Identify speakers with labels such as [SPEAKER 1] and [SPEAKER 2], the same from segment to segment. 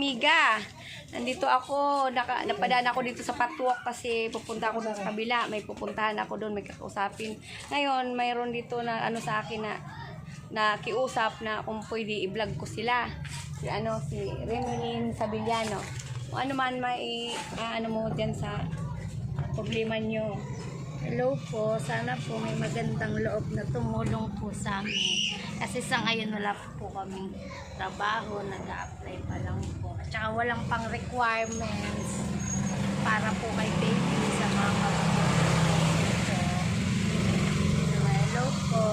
[SPEAKER 1] kamiga. Nandito ako, naka, napadaan ako dito sa Patwok kasi pupunta ako sa kabila. May pupuntahan ako doon, may kakausapin. Ngayon, mayroon dito na ano sa akin na na kiusap na kung pwede i-vlog ko sila. Si ano, si Remelin Sabiliano. Kung ano man may ah, ano mo dyan sa problema nyo.
[SPEAKER 2] Hello po, sana po may magandang loob na tumulong po sa amin. Kasi sa ngayon wala po kaming trabaho, nag-a-apply pa lang po. At saka walang pang requirements para po kay baby sa mga po. Hello po.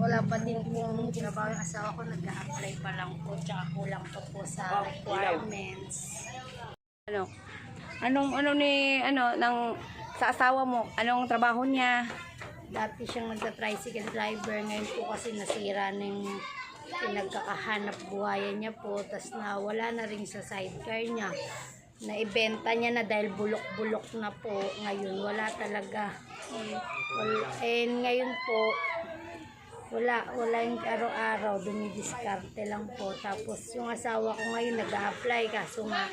[SPEAKER 2] Wala pa din po trabaho yung asawa ko, nag-a-apply pa lang po. Tsaka kulang pa po sa requirements.
[SPEAKER 1] Ano? Anong ano ni ano ng sa asawa mo? Anong trabaho niya?
[SPEAKER 2] Dati siyang nagka-tricycle driver. Ngayon po kasi nasira na yung pinagkakahanap buhayan niya po. Tapos nawala na rin sa sidecar niya. Naibenta niya na dahil bulok-bulok na po. Ngayon wala talaga. Wala, eh, ngayon po, wala, wala yung araw-araw, dumidiskarte lang po. Tapos yung asawa ko ngayon nag-a-apply kaso nga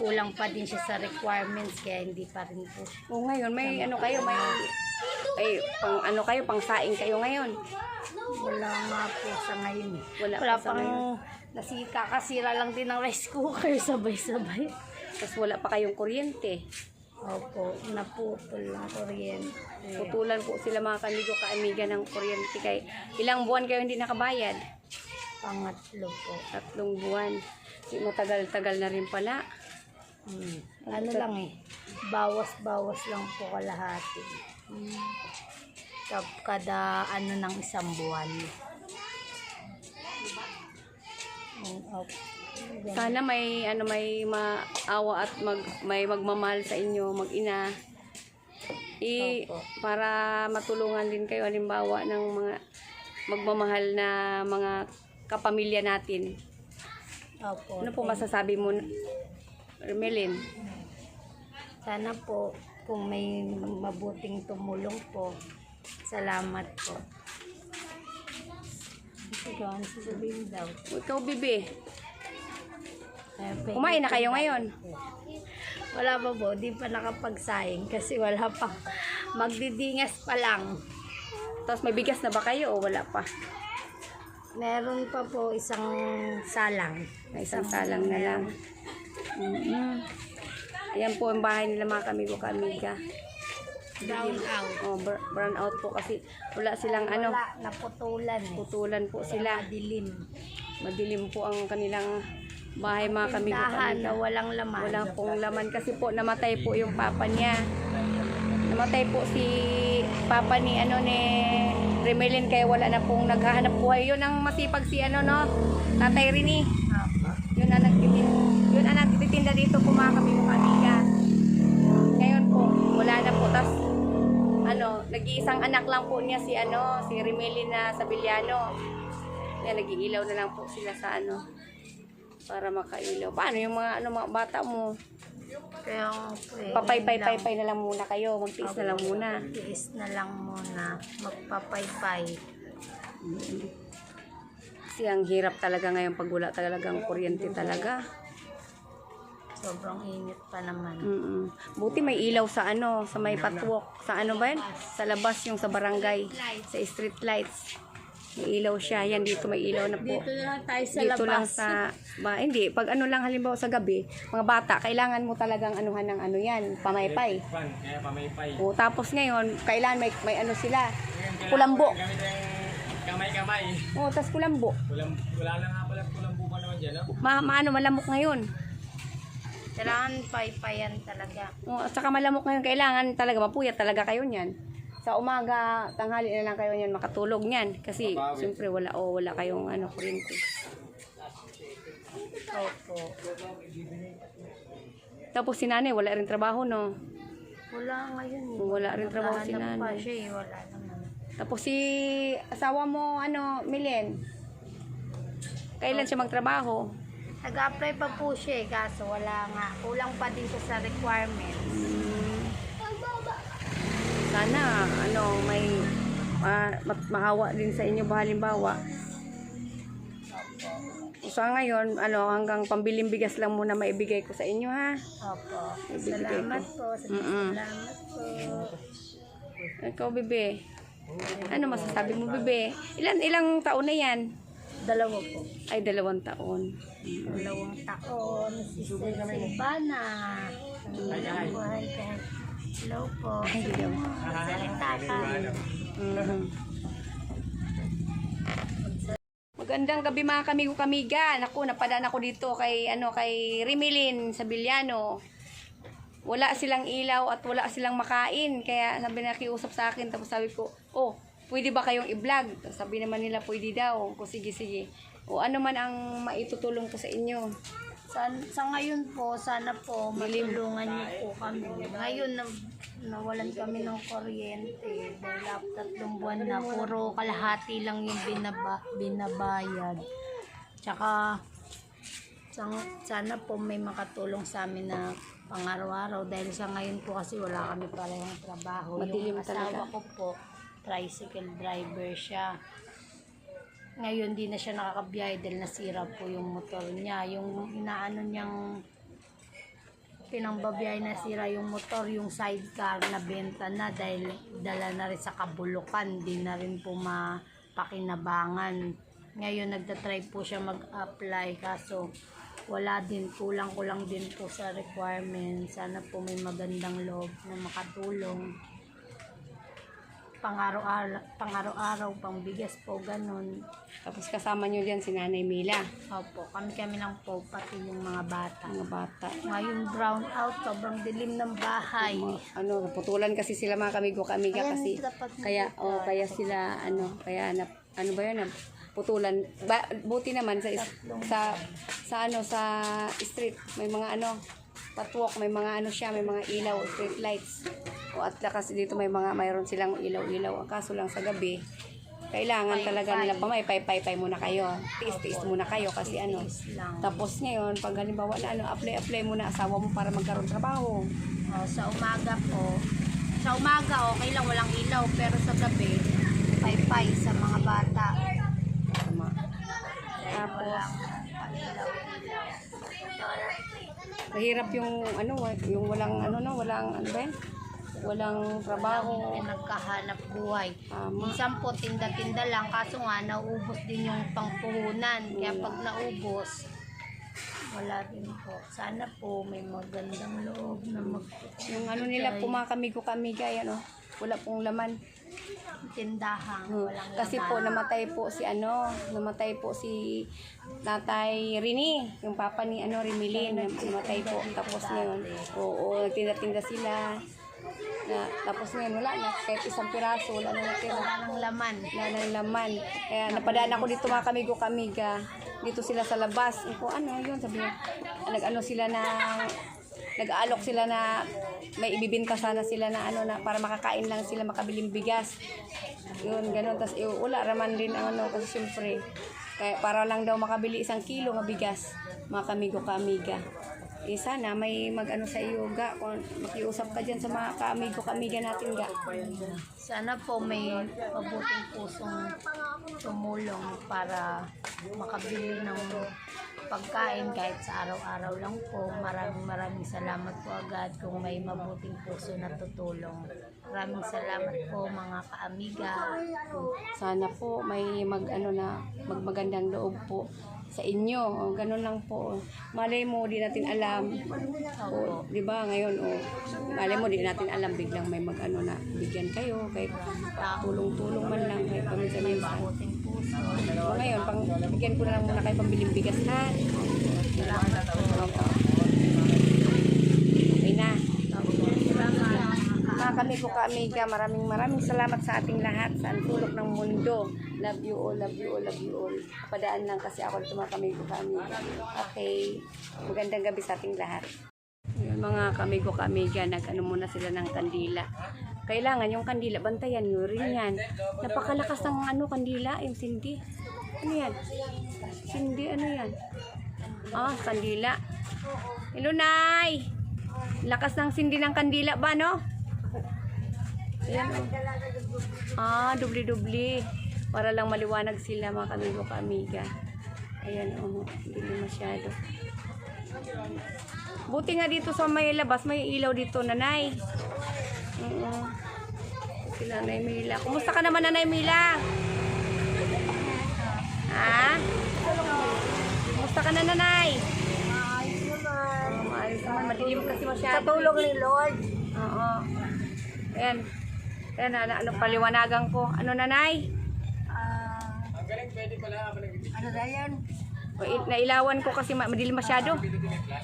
[SPEAKER 2] kulang pa din siya sa requirements kaya hindi pa rin po
[SPEAKER 1] O ngayon may ano kayo may ay pang ano kayo pang saing kayo ngayon.
[SPEAKER 2] Wala nga po sa ngayon.
[SPEAKER 1] Wala
[SPEAKER 2] Wala,
[SPEAKER 1] pa
[SPEAKER 2] pang nasika kasira lang din ng rice cooker sabay-sabay.
[SPEAKER 1] Tapos wala pa kayong kuryente.
[SPEAKER 2] Opo, naputol ng kuryente.
[SPEAKER 1] Putulan po sila mga kamigo kaamiga ng kuryente kay ilang buwan kayo hindi nakabayad.
[SPEAKER 2] Pangatlo po.
[SPEAKER 1] Tatlong buwan. Di matagal-tagal na rin pala.
[SPEAKER 2] Hmm. Ano lang eh, bawas-bawas lang po kalahati. Hmm. Kap- Kada ano ng isang buwan. Hmm, opo. Ganun.
[SPEAKER 1] Sana may ano may maawa at mag may magmamahal sa inyo, mag-ina. I
[SPEAKER 2] Opo.
[SPEAKER 1] para matulungan din kayo halimbawa ng mga magmamahal na mga kapamilya natin.
[SPEAKER 2] Opo.
[SPEAKER 1] Ano po masasabi mo, Ermelin?
[SPEAKER 2] Sana po kung may mabuting tumulong po. Salamat po. Ikaw, ano sasabihin daw?
[SPEAKER 1] Ikaw, Bibi. Kumain na kayo ngayon?
[SPEAKER 2] Wala pa po, di pa nakapagsaing kasi wala pa. Magdidingas pa lang.
[SPEAKER 1] Tapos may bigas na ba kayo o wala pa?
[SPEAKER 2] Meron pa po isang salang.
[SPEAKER 1] May isang salang na lang. Mm Ayan po ang bahay nila mga kamigo kamiga.
[SPEAKER 2] Brown out.
[SPEAKER 1] Oh, bur- burn out po kasi wala silang ano,
[SPEAKER 2] Wala, naputulan eh.
[SPEAKER 1] putulan po sila.
[SPEAKER 2] Dilim.
[SPEAKER 1] Madilim po ang kanilang bahay mga kamigo kamiga.
[SPEAKER 2] walang laman.
[SPEAKER 1] Walang pong laman kasi po namatay po yung papa niya. Namatay po si papa ni ano ni Remelin kaya wala na pong naghahanap buhay. Yun ang masipag si ano no, Tatay Rini. Yun ang nagtitinda, yun ang nagtitinda dito po mga kamigo kamiga. Ngayon po, wala na po. Tapos, ano, nag-iisang anak lang po niya si ano, si Remelin na Sabiliano. Yan, nag-iilaw na lang po sila sa ano, para makailaw. Paano yung mga ano mga bata mo?
[SPEAKER 2] Kaya po eh.
[SPEAKER 1] Papay-pay-pay na lang muna kayo, magtiis na lang muna.
[SPEAKER 2] Tiis na lang muna. Magpapaypay.
[SPEAKER 1] Kasi ang hirap talaga ngayon pag wala talagang kuryente talaga.
[SPEAKER 2] Sobrang init pa naman.
[SPEAKER 1] Mm Buti may ilaw sa ano, sa may patwalk. Sa ano ba yun? Sa labas yung sa barangay. Sa street lights. May ilaw siya. Yan, dito may ilaw na po.
[SPEAKER 2] Dito lang tayo sa
[SPEAKER 1] dito
[SPEAKER 2] labas.
[SPEAKER 1] lang sa ba hindi pag ano lang halimbawa sa gabi mga bata kailangan mo talagang anuhan ng ano yan pamaypay
[SPEAKER 3] kaya pamaypay.
[SPEAKER 1] o tapos ngayon kailangan may may ano sila kulambo
[SPEAKER 3] Gamit ang kamay-kamay.
[SPEAKER 1] o tapos kulambo
[SPEAKER 3] Walang, wala na nga pala kulang buka naman dyan, no?
[SPEAKER 1] ma, maano malamok ngayon
[SPEAKER 2] Kailangan paypayan talaga.
[SPEAKER 1] o at saka malamok ngayon kailangan talaga mapuyat talaga kayo niyan sa umaga tanghali na lang kayo niyan makatulog niyan kasi siyempre wala o wala kayong ano
[SPEAKER 2] Opo.
[SPEAKER 1] tapos si nanay wala rin trabaho no
[SPEAKER 2] Wala ngayon.
[SPEAKER 1] Wala rin trabaho si
[SPEAKER 2] Naghahanap pa
[SPEAKER 1] nanay.
[SPEAKER 2] siya eh. Wala naman.
[SPEAKER 1] Tapos si asawa mo, ano, Milen? Kailan siya magtrabaho?
[SPEAKER 2] Nag-apply pa po siya eh. Kaso wala nga. Kulang pa din siya sa requirements.
[SPEAKER 1] Sana, ano, may ah, ma- maawa din sa inyo ba halimbawa. So ngayon, ano, hanggang pambiling bigas lang muna maibigay ko sa inyo ha.
[SPEAKER 2] Opo. Salamat
[SPEAKER 1] ko.
[SPEAKER 2] po.
[SPEAKER 1] Mm-mm.
[SPEAKER 2] Salamat po.
[SPEAKER 1] Ikaw, bebe. Ano masasabi mo, bebe? Ilan, ilang taon na yan?
[SPEAKER 2] Dalawa po.
[SPEAKER 1] Ay, dalawang taon.
[SPEAKER 2] Dalawang taon. Si Silvana. Ang buhay ka. Hello po.
[SPEAKER 1] Ay, hindi daw.
[SPEAKER 2] Salita ka.
[SPEAKER 1] Mhm. Magandang gabi mga kamigo kamiga. Naku, napadaan ako dito kay ano kay Rimilin sa Bilyano. Wala silang ilaw at wala silang makain. Kaya sabi na kiusap sa akin tapos sabi ko, "Oh, pwede ba kayong i-vlog?" Sabi naman nila, "Pwede daw." Ko sige sige. O ano man ang maitutulong ko sa inyo.
[SPEAKER 2] Sa, sa ngayon po, sana po matulungan niyo po kami. Ngayon na nawalan kami ng kuryente dahil tatlong buwan na puro kalahati lang yung binaba, binabayad. Tsaka sana po may makatulong sa amin na pang-araw-araw dahil sa ngayon po kasi wala kami parehong trabaho.
[SPEAKER 1] Madilim
[SPEAKER 2] yung asawa
[SPEAKER 1] talaga.
[SPEAKER 2] ko po, tricycle driver siya. Ngayon di na siya nakakabiyahe dahil nasira po yung motor niya. Yung inaano niyang pinangbabiyahe nasira yung motor, yung sidecar na benta na dahil dala na rin sa kabulukan, di na rin po mapakinabangan. Ngayon nagtatry po siya mag-apply kaso wala din, kulang-kulang din po sa requirement. Sana po may magandang loob na makatulong pang-araw-araw, pang-araw-araw, pang-bigas po, ganun.
[SPEAKER 1] Tapos kasama nyo diyan si Nanay Mila,
[SPEAKER 2] Opo, kami-kami lang po, pati yung mga bata.
[SPEAKER 1] mga bata.
[SPEAKER 2] Ngayon brown out, sobrang dilim ng bahay.
[SPEAKER 1] ano, putulan kasi sila mga kamigo kamiga
[SPEAKER 2] Ayan,
[SPEAKER 1] kasi
[SPEAKER 2] mo
[SPEAKER 1] kaya oh, kaya sila ano, kaya na, ano ba 'yun? Na- Putulan. Ba, buti naman sa is- sa sa ano sa street may mga ano patwalk, may mga ano siya, may mga ilaw, street lights. O at kasi dito may mga mayroon silang ilaw-ilaw. Ang kaso lang sa gabi, kailangan talaga nila pa may pay-pay muna kayo. Tiis-tiis muna kayo kasi ano.
[SPEAKER 2] Tiis lang.
[SPEAKER 1] Tapos ngayon, pag halimbawa na ano, apply-apply muna asawa mo para magkaroon trabaho.
[SPEAKER 2] Oh, sa umaga po, sa umaga okay lang, walang ilaw, pero sa gabi, pay-pay sa mga bata.
[SPEAKER 1] Tapos, mahirap yung ano, yung walang ano no, walang ano ba? Walang trabaho.
[SPEAKER 2] Pinagkahanap buhay.
[SPEAKER 1] Tama.
[SPEAKER 2] Minsan po, tinda-tinda lang, kaso nga, naubos din yung pangpuhunan. Kaya pag naubos, wala din po. Sana po may magandang loob na
[SPEAKER 1] Yung ano nila, kumakamigo kami gaya, no? Wala pong laman.
[SPEAKER 2] Magtindahan.
[SPEAKER 1] Hmm.
[SPEAKER 2] Walang
[SPEAKER 1] Kasi
[SPEAKER 2] laman.
[SPEAKER 1] po namatay po si ano, namatay po si Tatay Rini, yung papa ni ano Rimilin, namatay po. Tapos ngayon, oo, nagtinda-tinda sila. Na, tapos ngayon wala na, kahit isang piraso, wala na natira.
[SPEAKER 2] Wala nang laman.
[SPEAKER 1] Wala nang laman. Kaya napadaan ako dito mga kamigo kamiga. Dito sila sa labas. Ako, ano yun? Sabi niya, nag-ano sila na, nag-aalok sila na may ibibinta sana sila na ano na para makakain lang sila makabiling bigas. Yun, ganun. Tapos eh, wala raman din ang ano kasi syempre kaya para lang daw makabili isang kilo ng bigas mga kamigo kamiga. Eh sana may mag-ano sa iyo ga kung makiusap ka dyan sa mga kaamigo kamiga natin ga.
[SPEAKER 2] Sana po may mabuting pusong tumulong para makabili ng pagkain kahit sa araw-araw lang po. Maraming maraming salamat po agad kung may mabuting puso na tutulong. Maraming salamat po mga kaamiga.
[SPEAKER 1] Sana po may mag ano na magmagandang loob po sa inyo. O, ganun lang po. Malay mo, di natin alam. O, di ba ngayon, o, malay mo, di natin alam, biglang may mag ano na, bigyan kayo, kahit tulong-tulong man lang, kahit paminsan-minsan. O, ngayon, pang, bigyan ko na lang muna kayo pambiling bigas, ha?
[SPEAKER 2] Salamat po.
[SPEAKER 1] Opo. Okay na.
[SPEAKER 2] Salamat.
[SPEAKER 1] Mga kami po ka-amiga, maraming maraming salamat sa ating lahat sa sulok ng mundo. Love you all, love you all, love you all. Padaan lang kasi ako dito mga kami po ka-amiga. Okay. Magandang gabi sa ating lahat. Yun, mga kami ko ka-amiga, nag-ano muna sila ng kandila. Kailangan yung kandila, bantayan nyo rin yan. Napakalakas ng ano kandila, yung sindi. Ano yan? Sindi, ano yan? Ah, kandila. Hello, Nay! Lakas ng sindi ng kandila ba, no? Ayan, oh. Ah, dubli-dubli. Para lang maliwanag sila mga kamigo ka-amiga. Ayan, oh, hindi masyado. Buti nga dito sa may labas, may ilaw dito, nanay. Oo. Si Nanay Mila. Kumusta ka naman, Nanay Mila? Ha? Kumusta ka na, Nanay?
[SPEAKER 2] Ayos naman.
[SPEAKER 1] Maayos naman. Madilim kasi
[SPEAKER 2] Sa
[SPEAKER 1] masyado.
[SPEAKER 2] tulong ni Lord.
[SPEAKER 1] Oo. Ayan. Ayan, ano, ano, paliwanagan ko. Ano, Nanay?
[SPEAKER 2] Ah,
[SPEAKER 3] Ang galing, pwede pala habang nag-
[SPEAKER 2] ano na yan?
[SPEAKER 1] O, i- Nailawan ko kasi ma- madilim masyado.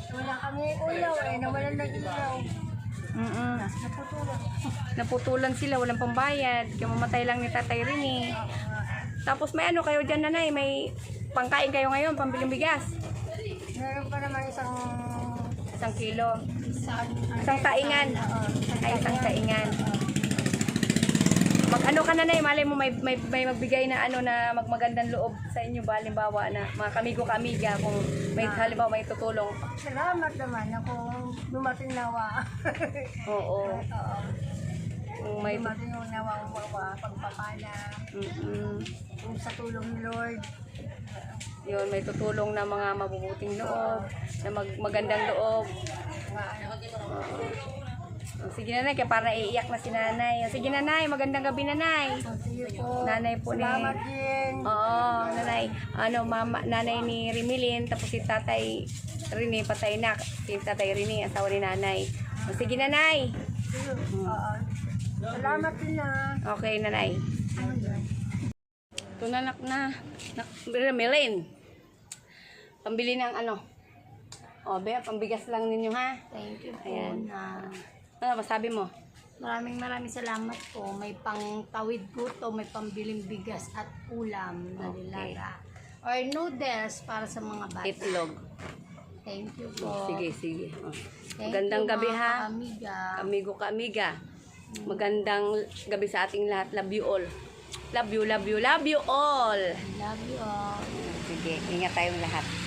[SPEAKER 2] Wala kami ulaw eh. Nawalan ng ilaw.
[SPEAKER 1] Mm
[SPEAKER 2] Naputulog.
[SPEAKER 1] Naputulan sila, walang pambayad. Kaya mamatay lang ni Tatay Rini. Tapos may ano kayo dyan, Nanay? May pangkain kayo ngayon, pambiling bigas.
[SPEAKER 2] Meron pa naman isang
[SPEAKER 1] Isang kilo.
[SPEAKER 2] isang,
[SPEAKER 1] Isang taingan.
[SPEAKER 2] Oo, isang
[SPEAKER 1] Ay, isang taingan. Mag ano ka nanay, malay mo may, may, may magbigay na ano na magmagandang loob sa inyo ba halimbawa na mga kamigo kamiga kung may halimbawa may tutulong.
[SPEAKER 2] Salamat naman ako dumating nawa.
[SPEAKER 1] Oo.
[SPEAKER 2] Oo.
[SPEAKER 1] Kung may
[SPEAKER 2] Dumating yung nawa ko mga pagpapala.
[SPEAKER 1] mm
[SPEAKER 2] Kung sa tulong ni Lord.
[SPEAKER 1] yun, may tutulong na mga mabubuting loob, na mag, magandang loob. Sige nanay, kaya para naiiyak na si nanay. Sige nanay, magandang gabi nanay. Nanay po ni...
[SPEAKER 2] Salamat din.
[SPEAKER 1] Oo, nanay. Ano, mama, nanay ni Rimilin, tapos si tatay Rini, patay na. Si tatay Rini, asawa ni nanay. O, sige, nanay.
[SPEAKER 2] Salamat din na.
[SPEAKER 1] Okay, nanay. Ito na, nak na. Nak, Rimilin. Pambili ng ano. O, be, pambigas lang ninyo, ha?
[SPEAKER 2] Thank you po
[SPEAKER 1] Ayan.
[SPEAKER 2] na
[SPEAKER 1] Ano, masabi mo?
[SPEAKER 2] maraming maraming salamat po. May pang tawid guto, may pambiling bigas at ulam na
[SPEAKER 1] Okay.
[SPEAKER 2] nilaga. Or noodles para sa mga bata.
[SPEAKER 1] Itlog.
[SPEAKER 2] Thank you po.
[SPEAKER 1] Sige, sige. O.
[SPEAKER 2] Thank
[SPEAKER 1] Magandang
[SPEAKER 2] you,
[SPEAKER 1] gabi,
[SPEAKER 2] mga
[SPEAKER 1] ha?
[SPEAKER 2] Amiga.
[SPEAKER 1] Amigo ka, amiga. Magandang gabi sa ating lahat. Love you all. Love you, love you, love you all.
[SPEAKER 2] Love you all.
[SPEAKER 1] Sige, ingat tayong lahat.